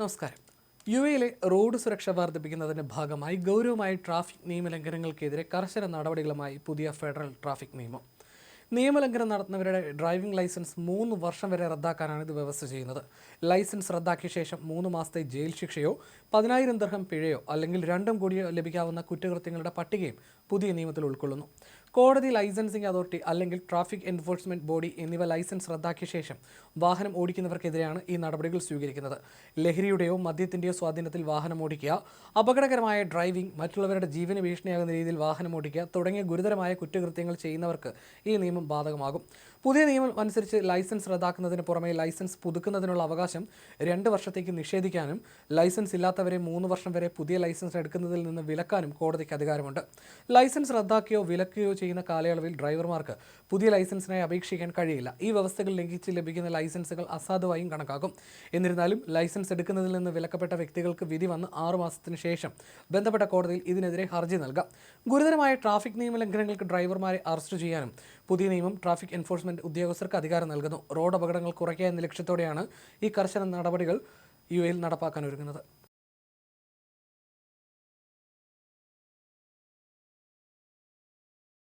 നമസ്കാരം. യു എയിലെ റോഡ് സുരക്ഷ വർദ്ധിപ്പിക്കുന്നതിന്റെ ഭാഗമായി ഗൗരവമായ ട്രാഫിക് നിയമലംഘനങ്ങൾക്കെതിരെ കർശന നടപടികളുമായി പുതിയ ഫെഡറൽ ട്രാഫിക് നിയമം. നിയമലംഘനം നടത്തുന്നവരുടെ ഡ്രൈവിംഗ് ലൈസൻസ് മൂന്ന് വർഷം വരെ റദ്ദാക്കാനാണ് ഇത് വ്യവസ്ഥ ചെയ്യുന്നത്. ലൈസൻസ് റദ്ദാക്കിയ ശേഷം മൂന്ന് മാസത്തെ ജയിൽ ശിക്ഷയോ പതിനായിരം ദർഹം പിഴയോ അല്ലെങ്കിൽ രണ്ടും കൂടിയോ ലഭിക്കാവുന്ന കുറ്റകൃത്യങ്ങളുടെ പട്ടികയും പുതിയ നിയമത്തിൽ ഉൾക്കൊള്ളുന്നു. കോടതി ലൈസൻസിംഗ് അതോറിറ്റി അല്ലെങ്കിൽ ട്രാഫിക് എൻഫോഴ്സ്മെന്റ് ബോഡി എന്നിവ ലൈസൻസ് റദ്ദാക്കിയ ശേഷം വാഹനം ഓടിക്കുന്നവർക്കെതിരെയാണ് ഈ നടപടികൾ സ്വീകരിക്കുന്നത്. ലഹരിയുടെയോ മദ്യത്തിന്റെയോ സ്വാധീനത്തിൽ വാഹനം ഓടിക്കുക അപകടകരമായ ഡ്രൈവിംഗ് മറ്റുള്ളവരുടെ ജീവന് ഭീഷണിയാകുന്ന രീതിയിൽ വാഹനം ഓടിക്കുക തുടങ്ങിയ ഗുരുതരമായ കുറ്റകൃത്യങ്ങൾ ചെയ്യുന്നവർക്ക് ഈ നിയമം ബാധകമാകും. പുതിയ നിയമം അനുസരിച്ച് ലൈസൻസ് റദ്ദാക്കുന്നതിന് പുറമെ ലൈസൻസ് പുതുക്കുന്നതിനുള്ള അവകാശം രണ്ട് വർഷത്തേക്ക് നിഷേധിക്കാനും ലൈസൻസ് ഇല്ലാത്തവരെ മൂന്ന് വർഷം വരെ പുതിയ ലൈസൻസ് എടുക്കുന്നതിൽ നിന്ന് വിലക്കാനും കോടതിക്ക് അധികാരമുണ്ട്. ലൈസൻസ് റദ്ദാക്കുകയോ വിലക്കുകയോ ചെയ്യുന്ന കാലയളവിൽ ഡ്രൈവർമാർക്ക് പുതിയ ലൈസൻസിനായി അപേക്ഷിക്കാൻ കഴിയില്ല. ഈ വ്യവസ്ഥകൾ ലംഘിച്ച് ലഭിക്കുന്ന ലൈസൻസുകൾ അസാധുവായും കണക്കാക്കും. എന്നിരുന്നാലും ലൈസൻസ് എടുക്കുന്നതിൽ നിന്ന് വിലക്കപ്പെട്ട വ്യക്തികൾക്ക് വിധി വന്ന് ആറു മാസത്തിന് ശേഷം ബന്ധപ്പെട്ട കോടതിയിൽ ഇതിനെതിരെ ഹർജി നൽകാം. ഗുരുതരമായ ട്രാഫിക് നിയമലംഘനങ്ങൾക്ക് ഡ്രൈവർമാരെ അറസ്റ്റ് ചെയ്യാനും പുതിയ നിയമം ട്രാഫിക് എൻഫോഴ്സ്മെന്റ് ഉദ്യോഗസ്ഥർക്ക് അധികാരം നൽകുന്നു. റോഡ് അപകടങ്ങൾ കുറയ്ക്കുക എന്ന ലക്ഷ്യത്തോടെയാണ് ഈ കർശന നടപടികൾ യു എയിൽ നടപ്പാക്കാൻ ഒരുങ്ങുന്നത്.